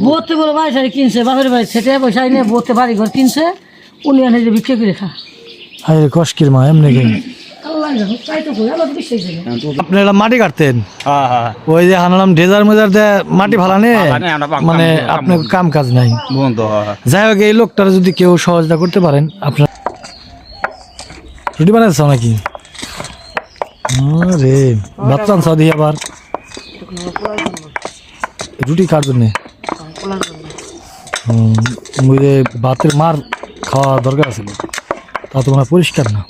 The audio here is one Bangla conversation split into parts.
বোতে বলে বাড়ি সারি কিনছে বাপের বাড়ি সেটে পয়সা এনে বোতে বাড়ি ঘর কিনছে উনি এনে যে বিক্রি করে খা। আরে কষ্কির মা এমনি কি আল্লাহ জানো তাই তো কই আল্লাহ তো বিশ্বাস করে আপনি এটা মাটি কাটতেন? হ্যাঁ হ্যাঁ। ওই যে হানালাম ডেজার মেজার দিয়ে মাটি কাম- মানে আপনার কাম- কাজ নাই। হ্যাঁ যাই হোক এই লোকটার যদি কেউ সহযোগিতা করতে পারেন আপনার রুটি বানাচ্ছ নাকি? রে বাচ্চান সাদি আবার। রুটি কার জন্যে? ওই যে ভাতের মার খাওয়া দরকার আছে তা তো মনে পরিষ্কার না।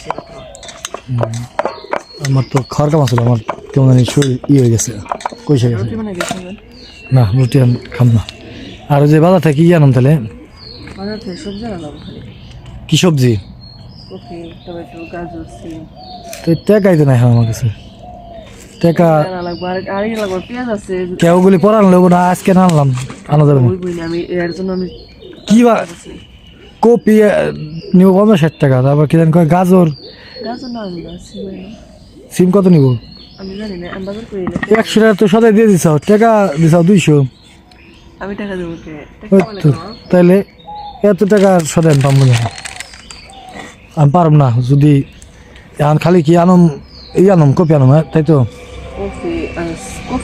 ছিল আমার তো খাওয়ার কাম আসলে আমার কেমন জানি শরীর ই হয়ে গেছে কইসে গেছে। না? রুটি আমি খাম না। আর যে বাজার থেকে কি আনুন তাহলে? কি সবজি? টাকাই তো নাই আমার কাছে। টাকা আনা লাগবে আর আর কি লাগবে পেঁয়াজ আছে কেউগুলি পরে আনলেও না, আজকে না আনলাম আনা যাবে কি বা কপি নিব পঞ্চাশ ষাট টাকা, তারপর কি জানি কয় গাজর। সিম কত নিব? একশো টাকা তো সদাই দিয়ে দিছ টাকা দিছ দুইশো। তাইলে এত টাকা সদাই আমি পাবো না। আমি পারব না, যদি এখন খালি কি আনম এই আনম, কপি আনম হ্যাঁ তাই তো?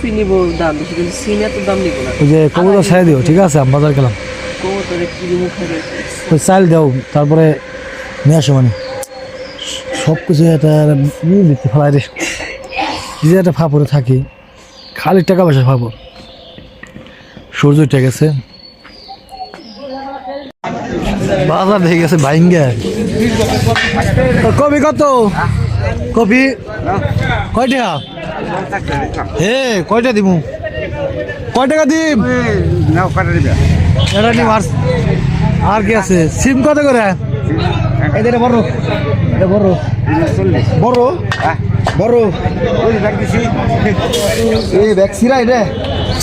কফি নিব দাম বেশি কিন্তু এত দাম নিব না। ওই যে কবুতর দিও ঠিক আছে বাজার গেলাম। কবুতরে কি দিব খাবে তো চাল দাও তারপরে নিয়ে আসো মানে। সব কিছু একটা দিতে ফেলাই রে যে একটা ফাপড়ে থাকি খালি টাকা পয়সা ফাপড়। সূর্য উঠে গেছে। বাজার দেখে গেছে ভাইঙ্গা। তো কবি কত? কপি? কয়টা হে কয়টা দিমু? কয় টাকা দিম? এটা নিম আর আর কি আছে? সিম কত করে? এটা বড় এটা বড়। বড়? বড়? এই ব্যাগ সিরাই রে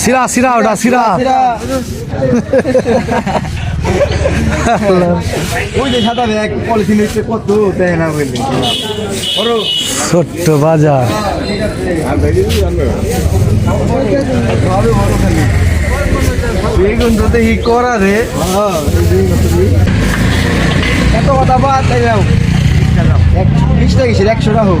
সিরা সিরা ওটা সিরা ছোট্ট বাজার। বেগুন তো দেখি করা রে এত কথা বাদ তাই যাও। বিশ টাকা কিসের? একশো টাকা হোক?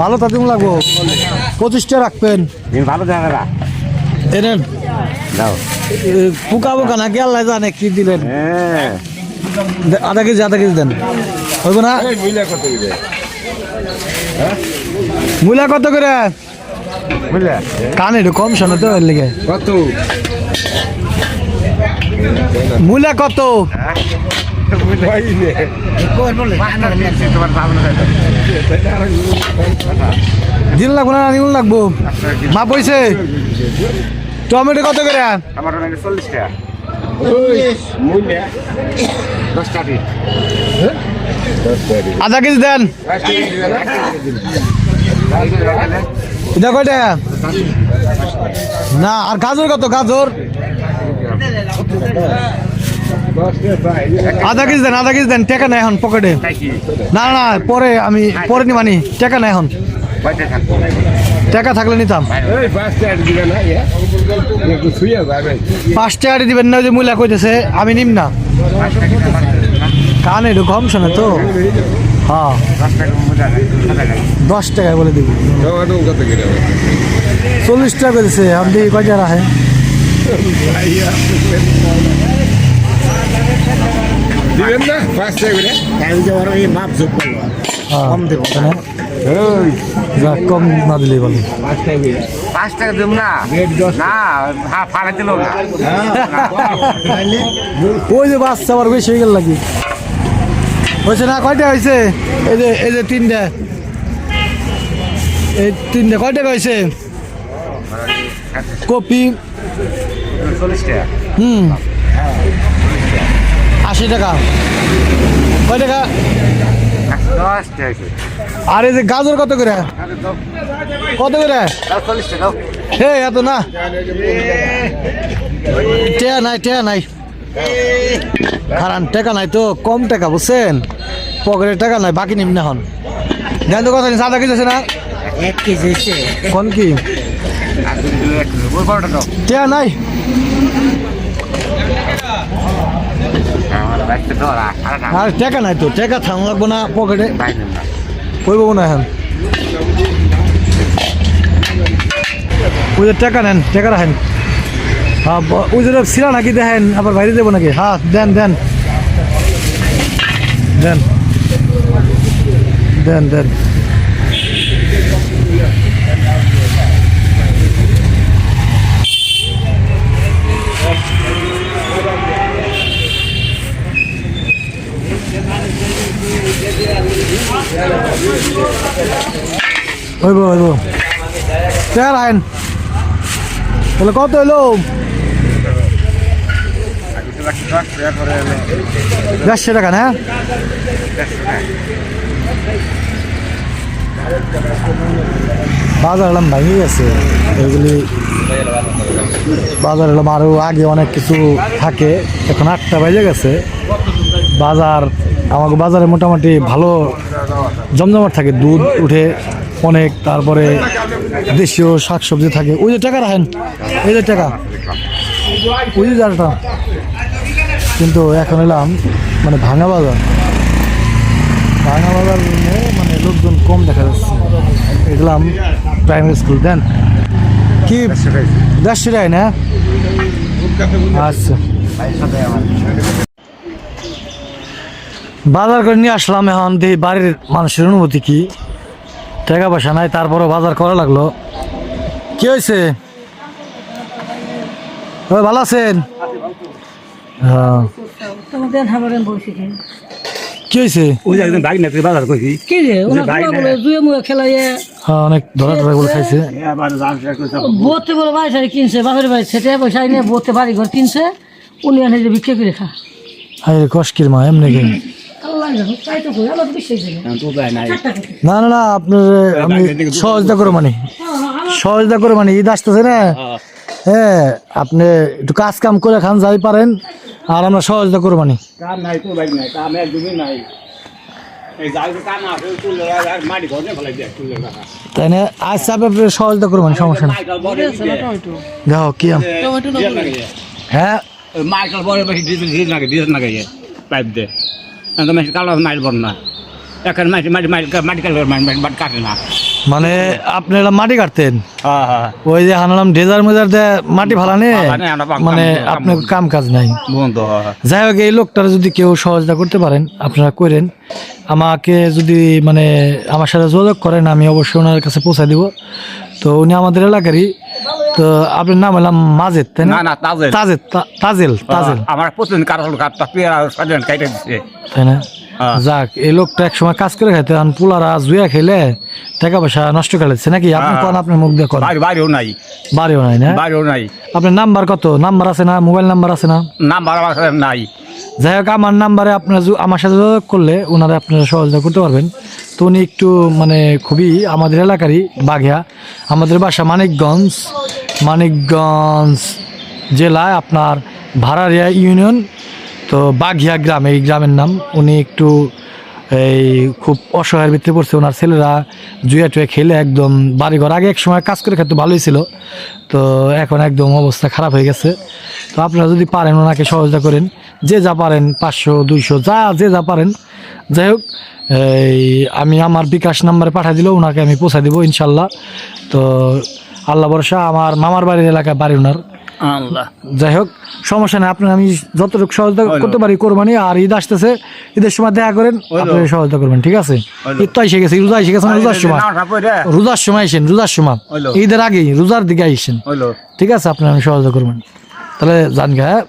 ভালো তাতে লাগবো। পঁচিশটা রাখবেন। ভালো না এনেন পোকা পোকা নাকি আল্লাহ জানে কি দিলেন। হ্যাঁ। আধা কেজি আধা কেজি দেন। হইব না? মূলা কত করে? বুঝলে কানে একটু কম শোনো তো এর লিগে। কত? মূলা কত? দিন লাগবো না নিউন লাগবো। মা পয়সে টমেটো কত করে? আমার চল্লিশ টাকা। আধা কেজি দেন। এটা কয়টা না আর গাজর কত? গাজর? আধা কেজি দেন, আধা কেজি দেন, টাকা নাই এখন পকেটে। না না পরে আমি, পরে নি মানি টাকা নাই এখন। টাকা থাকলে নিতাম। পাঁচ টাকা দিবেন না, ওই যে মূলা কইতেছে, আমি নিম না। কানে একটু কম শোনে তো। হ্যাঁ। দশ টাকায় বলে দিব। চল্লিশ টাকা করেছে আমি দেখি কয় টাকা রাখে দিবেন না? পাঁচ টাকা করে কম দেবো। যা কম না দিলেই বলে পাঁচ টাকা দেব না? না হ্যাঁ ফাড়া দিল না। ওই যে বাচ্চা আবার বেশি হয়ে গেল লাগি হয়েছে না? কয়টা হয়েছে? এই যে এই যে তিনটা। এই তিনটা কয় টাকা হয়েছে কপি। চল্লিশ টাকা হুম। আশি টাকা। কয় টাকা? কেজি। আর এই যে গাজর কত করে? কত করে। হে এত না? টেয়া নাই টেয়া নাই। কারণ টাকা নাই তো কম টাকা বুঝছেন? পকেটে টাকা নাই বাকি নিম্ন হন দেন তো কথা সাদা কিছু আছে না? এক কেজি কোন কি? কেজি। টেয়া নাই আমার বাইশটা দাও আর টাকা নাই তো, টাকা থাম লাগবো না পকেটে বাইশ নেব না এখন? ওই টাকা নেন, টাকা রাখেন। হ্যাঁ ওই যে সিরা নাকি দেখেন, আবার বাইরে দেবো নাকি? হ্যাঁ দেন দেন। দেন। দেন দেন। হইব হইব। টাকা রাখেন। তাহলে কত হইল। দেড়শো টাকা, না? বাজার এলাম ভেঙে গেছে। এগুলি বাজার এলাম আরও আগে অনেক কিছু থাকে। এখন আটটা বেজে গেছে। বাজার, আমাকে বাজারে মোটামুটি ভালো জমজমাট থাকে, দুধ উঠে অনেক, তারপরে দেশীয় শাকসবজি থাকে। ওই যে টাকা রাখেন, এই যে টাকা, ওই যে জালটা কিন্তু এখন এলাম মানে ভাঙা বাজার। ভাঙা বাজার মানে লোকজন কম দেখা যাচ্ছে। এগুলাম প্রাইমারি স্কুল দেন? কি? টাকায় না? আচ্ছা। বাজার করে নিয়ে আসলাম এখন দেখি বাড়ির মানুষের অনুভূতি কি। টাকা পয়সা নাই তারপরও বাজার করা লাগল। কি হয়েছে? ভালো আছেন? হ্যাঁ। কি হয়েছে? ওই একজন বাইক নেত্রী বাজার করছি। কি রে ওনা ভাই পোলা না। বলে জুয়ে মুয়ে খেলাইয়ে হ্যাঁ অনেক ধরা ধরা করে খাইছে। আবার বোতে বলে সারি কিনছে বাপের সেটা পয়সা নিয়ে বোতে বাড়ি ঘর কিনছে উনি আনে যে বিক্রি করে খা। আরে কষ্টের মা এমনি না না না আপনার আমি সহজতা করে মানে। সহজতা করে মানে ঈদ আসতেছে না? হ্যাঁ। আপনি একটু কাজ কাম করে খান যাই পারেন আর আমরা সহজতা করে মানে। তাই না? আজ চাপে আপনি সহজতা করে মানে সমস্যা দেখো কি না হ্যাঁ? মাইকেল বড় ডিজেল ডিজেল লাগে ডিজেল লাগে পাইপ দে তো মাটি কালো মাইল বড় না। এখন মাটি মাটি মাটি মাটি কালো মাটি মাটি কাটে না। মানে আপনি মাটি কাটতেন? হ্যাঁ হ্যাঁ। ওই যে হানালাম ডেজার মেজার দিয়ে মাটি আমরা কাম- মানে আপনার কাম কাজ নাই। হ্যাঁ যাই হোক এই লোকটার যদি কেউ সহজতা করতে পারেন আপনারা করেন আমাকে যদি মানে আমার সাথে যোগাযোগ করেন আমি অবশ্যই ওনার কাছে পৌঁছে দিব। তো উনি আমাদের এলাকারই তো আপনার নাম এলাম মাজেদ তাই না? না না তাজেল। তাজেল তাজেল আমার প্রতিদিন কারণ কাটটা পেয়ারা সাজান কাইটে দিচ্ছে তাই না? হ্যাঁ। যাক এই লোকটা এক সময় কাজ করে খাইতে আর পুলারা জুয়া খেলে টাকা পয়সা নষ্ট করে দিচ্ছে নাকি? আপনি হ্যাঁ। কোন আপনার মুখ দিয়ে করেন বাড়িও নাই। বাড়িও নাই না? বাড়িও নাই। আপনার নাম্বার কত? নাম্বার আছে না? মোবাইল নাম্বার আছে না? নাম্বার আমার নাই। যাই হোক আমার নাম্বারে আপনার আমার সাথে যোগাযোগ করলে ওনারা আপনারা সহযোগিতা করতে পারবেন। তো উনি একটু মানে খুবই আমাদের এলাকারই বাঘিয়া। আমাদের বাসা মানিকগঞ্জ। মানিকগঞ্জ জেলায় আপনার ভাড়ারিয়া ইউনিয়ন, তো বাঘিয়া গ্রাম, এই গ্রামের নাম। উনি একটু এই খুব অসহায়ের ভিতরে পড়ছে। ওনার ছেলেরা জুয়া টুয়া খেলে একদম বাড়িঘর। আগে এক সময় কাজ করে খেতে ভালোই ছিল। তো এখন একদম অবস্থা খারাপ হয়ে গেছে। তো আপনারা যদি পারেন, ওনাকে সহযোগিতা করেন। যে যা পারেন, পাঁচশো, দুইশো, যা, যে যা পারেন। যাই হোক, এই আমি আমার বিকাশ নাম্বারে পাঠিয়ে দিলেও ওনাকে আমি পৌঁছে দিব ইনশাল্লাহ। তো আল্লাহ ভরসা আমার মামার বাড়ির এলাকায় বাড়ি ওনার। আল্লাহ। যাই হোক সমস্যা নেই আপনার আমি যতটুকু সহযোগিতা করতে পারি কোরবানি আর ঈদ আসতেছে ঈদের সময় দেখা করেন আপনি সহযোগিতা করবেন ঠিক আছে? ঈদ তো এসে গেছে রোজা এসে গেছে রোজার সময়? রোজার সময় আসেন রোজার সময়। ঈদের আগেই রোজার দিকে আইসেন। ঠিক আছে আপনার আমি সহযোগিতা করবেন। তাহলে জান গে হ্যাঁ?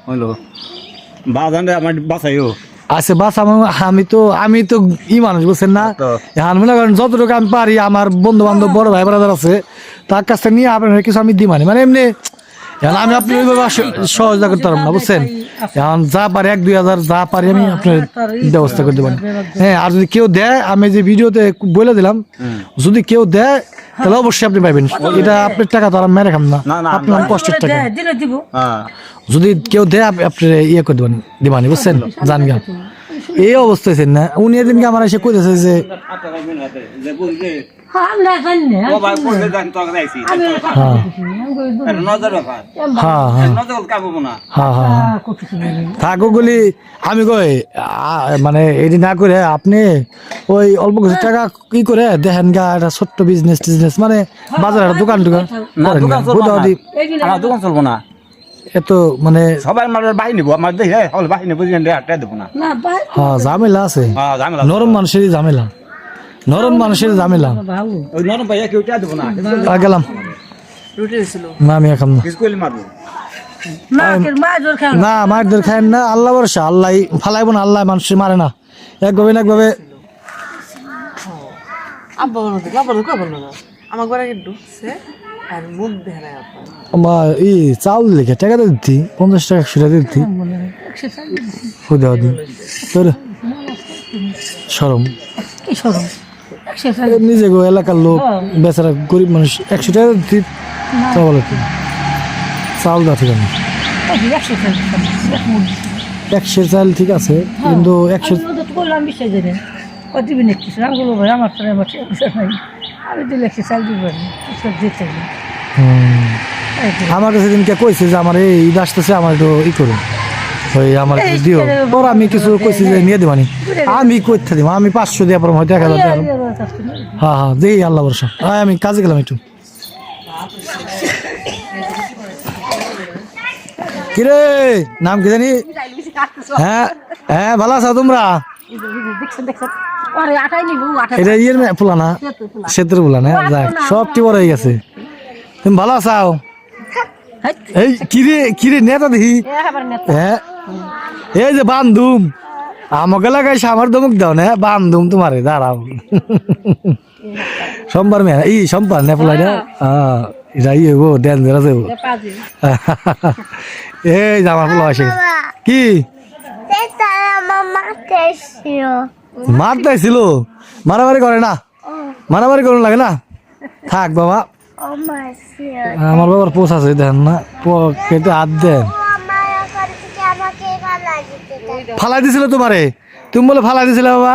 আমার বাসাইও আচ্ছা বাস আমার আমি তো আমি তো ই মানুষ বুঝছেন না? তো। এখন মনে করেন যতটুকু আমি পারি আমার বন্ধু বান্ধব বড় ভাই ব্রাদার আছে তার কাছ থেকে নিয়ে আপনার কিছু আমি দিই মানে মানে এমনি এখন আমি আপনি ওইভাবে আস- সহযোগিতা করতে পারব না বুঝছেন? এখন যা পারি এক দুই হাজার যা পারি আমি আপনার ব্যবস্থা করতে পারি হ্যাঁ আর যদি কেউ দেয় আমি যে ভিডিওতে বলে দিলাম যদি কেউ দেয় তাহলে অবশ্যই আপনি পাইবেন। এটা আপনার টাকা তো আর মেরে খাম না। আপনার কষ্টের টাকা। হ্যাঁ। যদি কেউ দেয় আপ- আপনি ইয়ে করে দেবেন দিবানি বুঝছেন? জান গা এই অবস্থা না। উনি এদিনকে আমার এসে কইতেছে যে হ্যাঁ, আমরা জানি হ্যাঁ। হ্যাঁ হ্যাঁ। হ্যাঁ হ্যাঁ। আমি। কই মানে এটি না করে আপনি ওই অল্প কিছু টাকা কি করে দেখেন গা একটা ছোট্ট বিজনেস টিজনেস মানে বাজারে একটা দোকান টোকান দোকান। চলবো না। এত মানে সবাই আমার বাহিনী নিবো আমার দেখে হল বাহিনী বুঝিয়ে দেয় আটটা দেবো না। হ্যাঁ ঝামেলা আছে। হ্যাঁ ঝামেলা নরম মানুষেরই ঝামেলা। নরম মানুষের ঝামেলা। ভালো ওই নরম ভাইয়া কেউ টা দেবো না? আর গেলাম। না আমি এখন না। মায়ের খায় না। আল্লাহ ভরসা আল্লাহ ফালাইব না আল্লাহ মানুষ মারে না। একভাবে না একভাবে। চাউল লিখে টাকা দিয়ে দিতি? পঞ্চাশ টাকা একশো টাকা দিয়ে দিতি? খুদে তোর সরম কি নিজে গো এলাকার লোক বেচারা গরিব মানুষ। একশো টাকা দিতি কি? চাউল দেওয়া ঠিক আছে। একশো চাল ঠিক আছে কিন্তু একশো করলাম বিশ্বাস ও দিবি না কিছু আমি বলব ভাই আমার তো আমার ঠিক নাই। আমি দিলে একটু চাল দিব সব দিতে। আমার কাছে দিনকে কইছে যে আমার এই ঈদ আসতেছে আমার একটু ই করুন। ওই আমার দিও। ওর আমি কিছু কইছি যে নিয়ে দিবানি। আমি কইতে দিব আমি পাঁচশো দিয়ে পর হয়তো এক হাজার হ্যাঁ হ্যাঁ দেই আল্লাহ বর্ষা হ্যাঁ আমি কাজে গেলাম একটু। কিরে নাম কি জানি? হ্যাঁ হ্যাঁ ভালো আছো তোমরা? এটা ইয়ের পোলা না সেতুর পোলা না যাক সবটি বড় হয়ে গেছে। তুমি ভালো আছো? এই কিরে কিরে নেতা দেখি? হ্যাঁ এই যে বান্ধুম আমাকে লাগাইছে আমার দমুক দাও না বান্ধুম তোমারে দাঁড়াও। সোমবার মেয়ে ই সোমবার না পোলা এটা হ্যাঁ এটা ইয়ে গো ডেঞ্জার এই যে আমার পোলা আসে। কি? মারতেছিল মারামারি করে না? মারামারি করুন লাগে না? থাক বাবা। আমার বাবার পোষ আছে দেখেন না। কেটে হাত দেন। ফালাই দিছিল তোমারে? তুমি বলে ফালাই দিছিলে বাবা।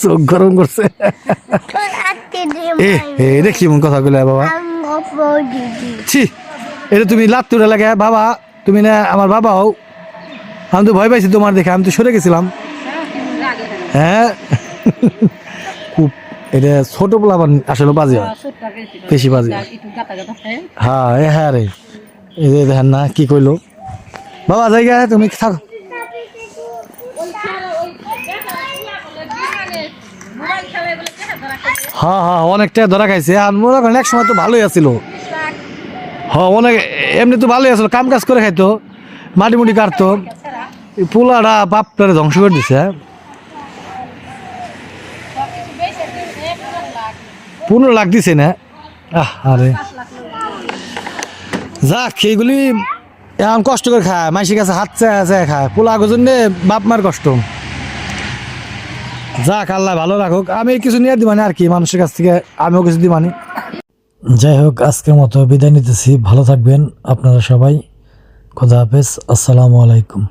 চোখ গরম করছে। দেখি মন কথা গুলো বাবা। ছি এটা তুমি লাত্তুরে লাগে, বাবা, তুমি না আমার বাবা হও আমি তো ভয় পাইছি তোমার দেখে, আমি তো সরে গেছিলাম। হ্যাঁ? খুব এটা ছোট পোলাপান আসলে বাজে বেশি বাজে হয়। হ্যাঁ রে। এই দেখেন না কি কইলো? বাবা জায়গা তুমি থাকো। হ্যাঁ হ্যাঁ অনেকটা ধরা খাইছে। আর মনে করেন, এক সময় তো ভালোই আছিল। হ্যাঁ অনেক, এমনি তো ভালোই আছিল। কাম কাজ করে খাইতো, মাটি মুটি কাটতো। পোলাটা বাপটারে ধ্বংস করে দিছে। পনেরো লাখ দিছে না? আহ, আরে। যাক, এইগুলি এখন কষ্ট করে খায়, মাইসির কাছে হাত চায় চায় খায়। পোলা জন্য বাপ মার কষ্ট। যাক আল্লাহ ভালো রাখুক, আমি কিছু নিয়ে দিবানি আর কি, মানুষের কাছ থেকে আমিও কিছু দিবানি। যাই হোক, আজকের মতো বিদায় নিতেছি, ভালো থাকবেন আপনারা সবাই। খোদা হাফেজ, আসসালামু আলাইকুম।